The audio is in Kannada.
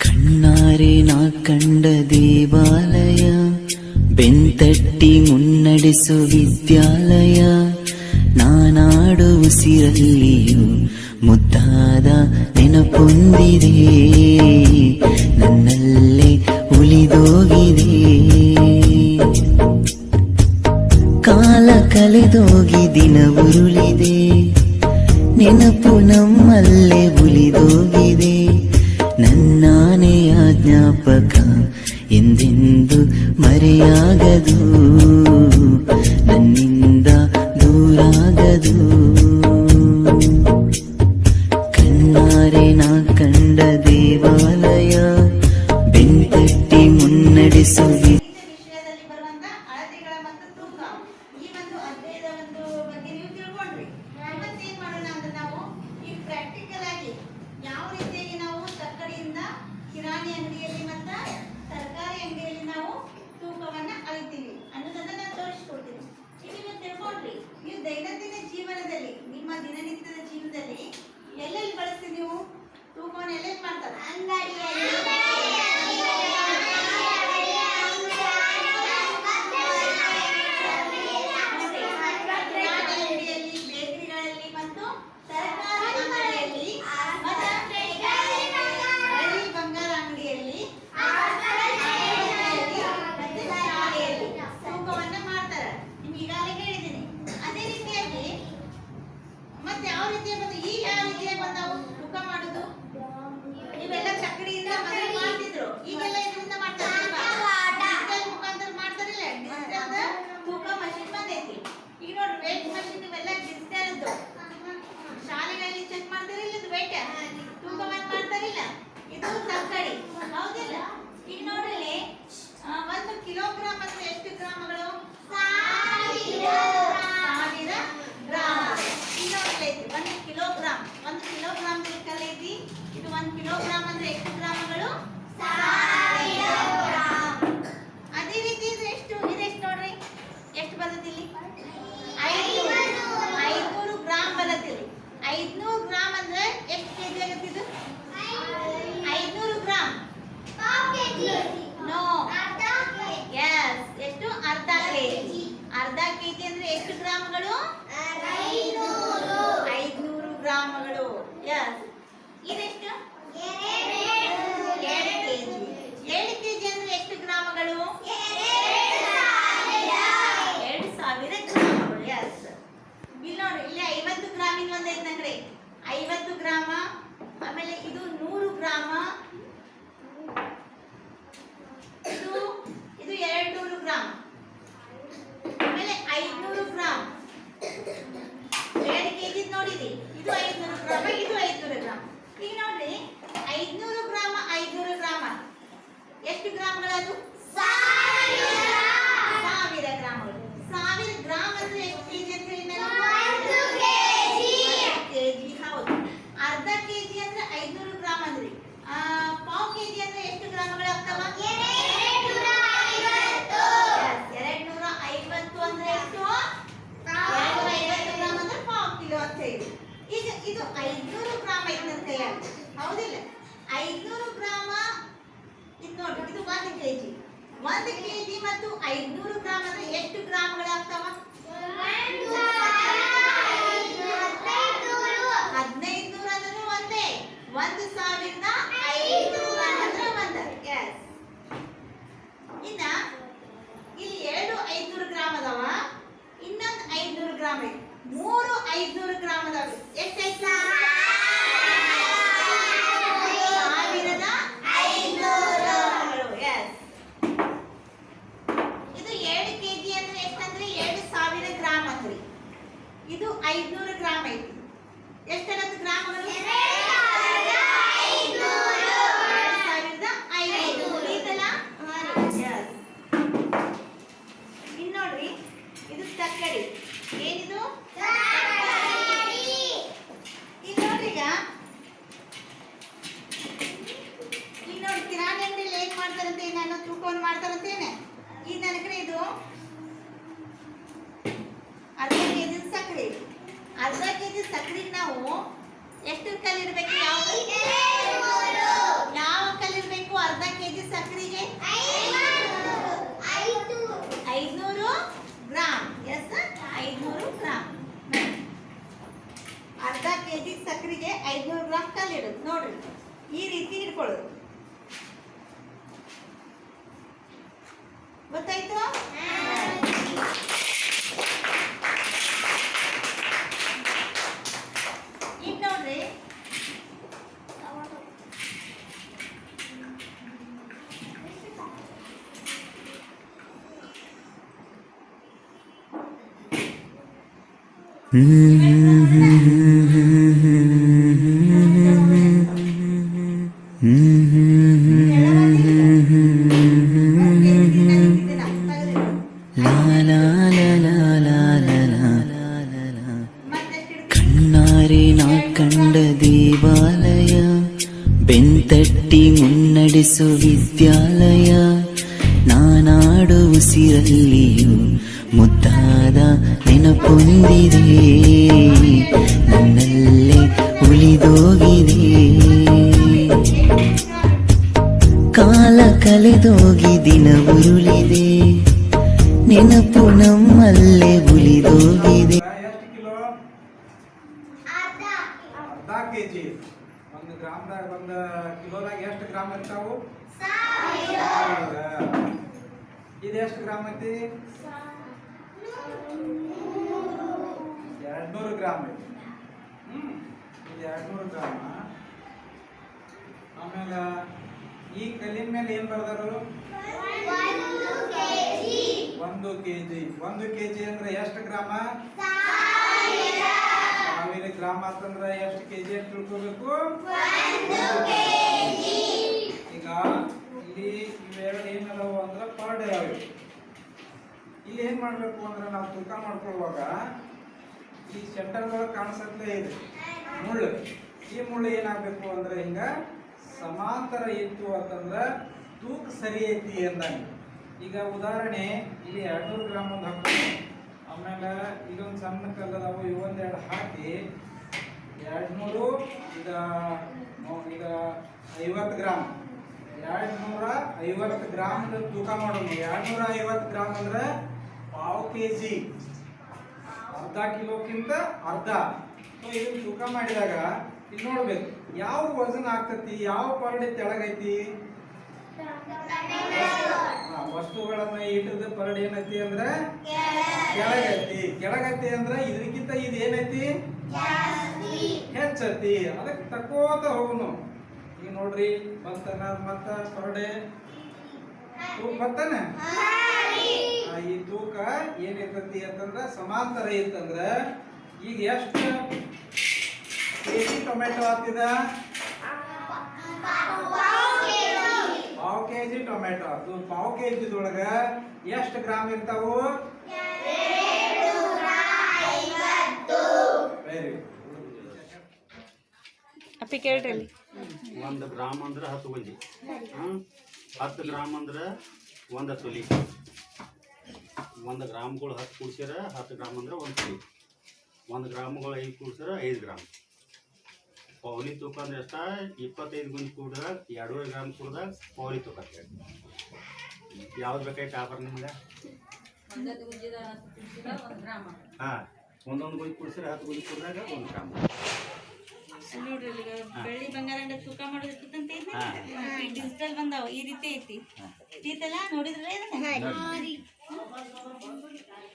കണ്ണാരെ നാ കണ്ട ദേവാലയ ಬೆಂತಟ್ಟಿ ಮುನ್ನಡಿಸು ವಿದ್ಯಾಲಯ ನಾನಾಡು ಉಸಿರಲ್ಲಿಯೂ ಮುದ್ದಾದ ನೆನಪೊಂದಿದೆ ನನ್ನಲ್ಲೇ ಉಳಿದೋಗಿದೆ ಕಾಲ ಕಳೆದೋಗಿ ದಿನ ಉರುಳಿದೆ ನೆನಪು ನಮ್ಮಲ್ಲೇ ಉಳಿದೋಗಿದೆ ನನ್ನಾನೇ ಆಜ್ಞಾಪಕ ಎಂದೆಂದು ಮರೆಯಾಗದು ಎಸ್ ಇದೆಷ್ಟು? ಎರಡು ಕೆಜಿ. ಏಳು ಕೆಜಿ ಎಷ್ಟು ಗ್ರಾಮಗಳು? ಎರಡು ಸಾವಿರ ಗ್ರಾಮಗಳು ಎಸ್ ಇಲ್ಲಿ ನೋಡಿ ಐವತ್ತು ಗ್ರಾಮಿನ ಒಂದು ಐವತ್ತು ಗ್ರಾಮ, ಆಮೇಲೆ ಇದು ನೂರು ಗ್ರಾಮ. আমাকে ಮಾಡ್ತಾರಂತೆ ನಾನು ತೂಕವನ್ನು ಮಾಡ್ತಾರಂತೇನೆ. ಈ ನನ್ನ ಕಡೆ ಇದು ಅರ್ಧ ಕೆ ಜಿ ಸಕ್ಕರೆ ಅರ್ಧ ಕೆ ಜಿ ಸಕ್ಕರೆ ನಾವು ಎಷ್ಟು ಕಲಿರ್ಬೇಕು ಯಾವ ಯಾವ ಕಲಿರ್ಬೇಕು ಅರ್ಧ ಕೆ ಜಿ ಸಕ್ಕರೆಗೆ കണ്ട ദീപാലയ ಬೆಂತಟ್ಟಿ ಮುನ್ನಡೆಸು ವಿದ್ಯಾಲಯ ನಾನಾಡು ಉಸಿರಲ್ಲಿಯೂ ಮುದ್ದಾದ ನೆನಪೊಂದಿದೆ ನನ್ನಲ್ಲೇ ಉಳಿದೋಗಿದೆ. ಕಾಲ ಕಳೆದೋಗಿ ದಿನ ಉರುಳಿದೆ. ನೆನಪು ನಮ್ಮಲ್ಲೇ ಉಳಿದೋಗಿದೆ. ಗ್ರಾಮ ಒಂದು ಗ್ರಾಮ್ದಾಗ ಒಂದು ಕಿಲೋದಾಗ ಎಷ್ಟು ಗ್ರಾಮ್ ಇರ್ತಾವು? ಸಾವಿರ. ಇದು ಎಷ್ಟು ಗ್ರಾಮ್ ಐತಿ? ಎರಡ್ನೂರು ಗ್ರಾಮ್ ಹ್ಮ್, ಇದು ಎರಡ್ನೂರು ಗ್ರಾಮ. ಆಮೇಲೆ ಈ ಕಲ್ಲಿನ ಮೇಲೆ ಏನು ಬರ್ದಾರು ಒಂದು ಕೆಜಿ. ಒಂದು ಕೆಜಿ ಅಂದ್ರೆ ಎಷ್ಟು ಗ್ರಾಮ? ಸಾವಿರ ಗ್ರಾಮ. ಅಂತಂದ್ರೆ ಎಷ್ಟು ಕೆಜಿ ಅಂತ ತಿಳ್ಕೊಬೇಕು? ಈಗ ಇಲ್ಲಿ ಇವೆರಡು ಏನದಾವು ಅಂದ್ರೆ ಪರ್ ಡೇ ಅವೆ ಇಲ್ಲಿ ಏನ್ ಮಾಡ್ಬೇಕು ಅಂದ್ರೆ ನಾವು ತೂಕ ಮಾಡ್ಕೊಳ್ಳುವಾಗ ಈ ಸೆಂಟರ್ ಒಳಗೆ ಕಾಣಿಸತ್ಲೇ ಇದೆ. ಮುಳ್ಳು. ಈ ಮುಳ್ಳು ಏನಾಗಬೇಕು ಅಂದ್ರೆ ಹಿಂಗ ಸಮಾಂತರ ಇತ್ತು ಅಂತಂದ್ರೆ ತೂಕ ಸರಿ ಐತಿ ಅಂದಂಗೆ. ಈಗ ಉದಾಹರಣೆ, ಇಲ್ಲಿ ಎರಡ್ನೂರು ಗ್ರಾಮ್ ಒಂದು ಹಾಕಿ. ಆಮೇಲೆ ಇದೊಂದು ಸಣ್ಣ ಕಲ್ಲದಾವು ಇವೊಂದೆರಡು ಹಾಕಿ ಎರಡ್ನೂರು, ಈಗ ಈಗ ಐವತ್ತು ಗ್ರಾಮ್. ಎರಡ್ನೂರ ಐವತ್ತು ಗ್ರಾಮ್ ತೂಕ ಮಾಡೋದು ಎರಡ್ನೂರ ಐವತ್ತು ಗ್ರಾಮ್ ಅಂದ್ರೆ ಪಾವು ಕೆ ಜಿ ಅರ್ಧ ಕಿಲೋಕ್ಕಿಂತ ಅರ್ಧ. ಸೊ, ಇದನ್ನ ತೂಕ ಮಾಡಿದಾಗ ಇಲ್ಲಿ ನೋಡ್ಬೇಕು, ಯಾವ ವಜನ್ ಆಗ್ತತಿ, ಯಾವ ಪರಡಿ ತೆಳಗೈತಿ? ವಸ್ತುಗಳನ್ನ ಇಟ್ಟದ ಪರಡಿ ಏನೈತಿ ಅಂದ್ರೆ? ಕೆಳಗೈತಿ. ಕೆಳಗೈತಿ ಅಂದ್ರೆ ಇದಕ್ಕಿಂತ ಇದು ಏನೈತಿ ಹೆಚ್ಚತಿ. ಅದಕ್ಕೆ ತಕ್ಕೋತ ಹೋಗುನು. ಈಗ ನೋಡ್ರಿ, ಬಂತನ ಮತ್ತ ಪರಡೆ? ಬರ್ತಾನೆ ಈ ತೂಕ ಏನಿರ್ತತಿ ಅಂತಂದ್ರೆ ಸಮಾಂತರ ಇತ್ತಂದ್ರೆ ಈಗ ಎಷ್ಟು ಕೆಜಿ ಟೊಮೆಟೊ ಆಗ್ತಿದ? ಪಾವ್ ಕೆಜಿ ಟೊಮೆಟೊ. ಆತು ಪಾವ್ ಕೆಜಿ ಒಳಗ ಎಷ್ಟು ಗ್ರಾಮ್ ಇರ್ತಾವು? ವೆರಿ ಅಪ್ಪಿ ಕೇಳ್ರಿ. ಒಂದು ಗ್ರಾಮ್ ಅಂದ್ರೆ ಹತ್ತು ಗುಂಜಿ? ಹತ್ತು ಗ್ರಾಮ್ ಅಂದ್ರೆ ಒಂದು ತೊಲಿ. ಒಂದು ಗ್ರಾಮ್ಗಳು ಹತ್ತು ಕೂಡ್ಸಿರ ಹತ್ತು ಗ್ರಾಮ್ ಅಂದ್ರೆ ಒಂದು ತೊಲಿ ಒಂದು ಗ್ರಾಮ್ಗಳು ಐದು ಕೂಡ್ಸಿರ ಐದು ಗ್ರಾಮ್. ಪೌಲಿ ತೂಕ ಅಂದ್ರೆ ಎಷ್ಟ? ಇಪ್ಪತ್ತೈದು ಗುಂಡಿ ಕೂಡಿದಾಗ ಎರಡೂವರೆ ಗ್ರಾಮ್ ಕೂಡಿದಾಗ ಪೌಲಿ ತೂಕ ಯಾವ್ದು ಬೇಕಾಯ್ತು ಆಫರ್ ನಿಮ್ಗೆ? ಹಾಂ ಒಂದೊಂದು ಗುಂಜಿ ಕೂಡ್ಸ್ಯಾರ ಹತ್ತು ಗುಂಜಿ ಕೂಡಿದಾಗ ಒಂದು ಗ್ರಾಮ್. ನೋಡ್ರಿ ಬೆಳ್ಳಿ ಬಂಗಾರ ಅಂಗಡಿ ತೂಕ ಮಾಡೋದು ಇರ್ತದಂತೆ ಹಾ. ಡಿಜಿಟಲ್ ಬಂದಾವ ಈ ರೀತಿ ಐತಿ. ಐತಲ್ಲ ನೋಡಿದ್ರೆ 我、我、我。